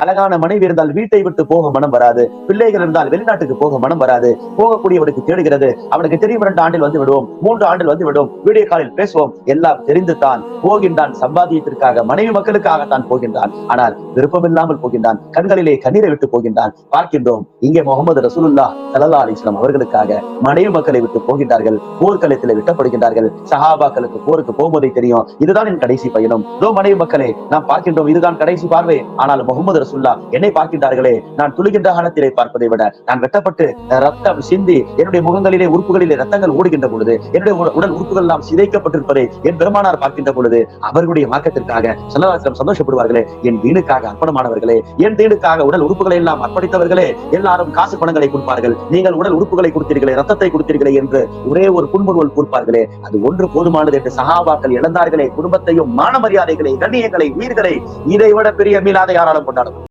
அழகான மனைவி இருந்தால் வீட்டை விட்டு போக மனம் வராது. பிள்ளைகள் இருந்தால் வெளிநாட்டுக்கு போக மனம் வராது. போகக்கூடியவனுக்கு தேடுகிறது. அவனுக்கு தெரியும் இரண்டு ஆண்டில் வந்து விடுவோம் மூன்று ஆண்டில் வந்து விடுவோம் வீடியோ காலில் பேசுவோம் எல்லாம் தெரிந்து தான் போகின்றான். சம்பாதியத்திற்காக மனைவி மக்களுக்காகத்தான் போகின்றான். ஆனால் விருப்பமில்லாமல் போகின்றான். கண்களிலே கண்ணீரை விட்டு போகின்றான். பார்க்கின்றோம் இங்கே முகமது ரசூலுல்லா சல்லா அலிஸ்லாம் அவர்களுக்காக மனைவி மக்களை விட்டு போகின்றார்கள். போர்க்களத்தில் விட்டப்படுகின்றார்கள். சஹாபாக்களுக்கு போருக்கு போகும்போதே தெரியும் இதுதான் என் கடைசி பயணம். இதோ மனைவி மக்களை நாம் பார்க்கின்றோம் இதுதான் கடைசி பார்வை. ஆனால் முகமது ரசுல்லா என்னை பார்க்கின்றார்களே நான் துளிகின்ற காலத்திலே பார்ப்பதை விட நான் வெட்டப்பட்டு ரத்தம் சிந்தி என்னுடைய முகங்களிலே உறுப்புகளிலே ரத்தங்கள் ஓடுகின்ற பொழுது என்னுடைய உடல் உறுப்புகள் எல்லாம் சிதைக்கப்பட்டிருப்பதை என் பெருமானார் பார்க்கின்ற பொழுது அவர்களுடைய மார்க்கத்திற்காக சல்லல்லாஹு சந்தோஷப்படுவார்களே. என் வீணுக்காக அர்ப்பணமானவர்களே என் வீணுக்காக உடல் உறுப்புகளை எல்லாம் அர்ப்பணித்தவர்களே எல்லாரும் காசு பணங்களை கொடுப்பார்கள். நீங்கள் உடல் உறுப்புகளை கொடுத்தீர்களே ரத்தத்தை கொடுத்தீர்களே என்று ஒரே ஒரு புன்முறுவல் கொடுப்பார்களே அது ஒன்று போதுமானது என்று சகாபாக்கள் இழந்தார்களே குடும்பத்தையும் மான மரியாதைகளை கண்ணியங்களை உயிர்களை இதை விட பெரிய மீளாத யாராலும் கொண்டாடும்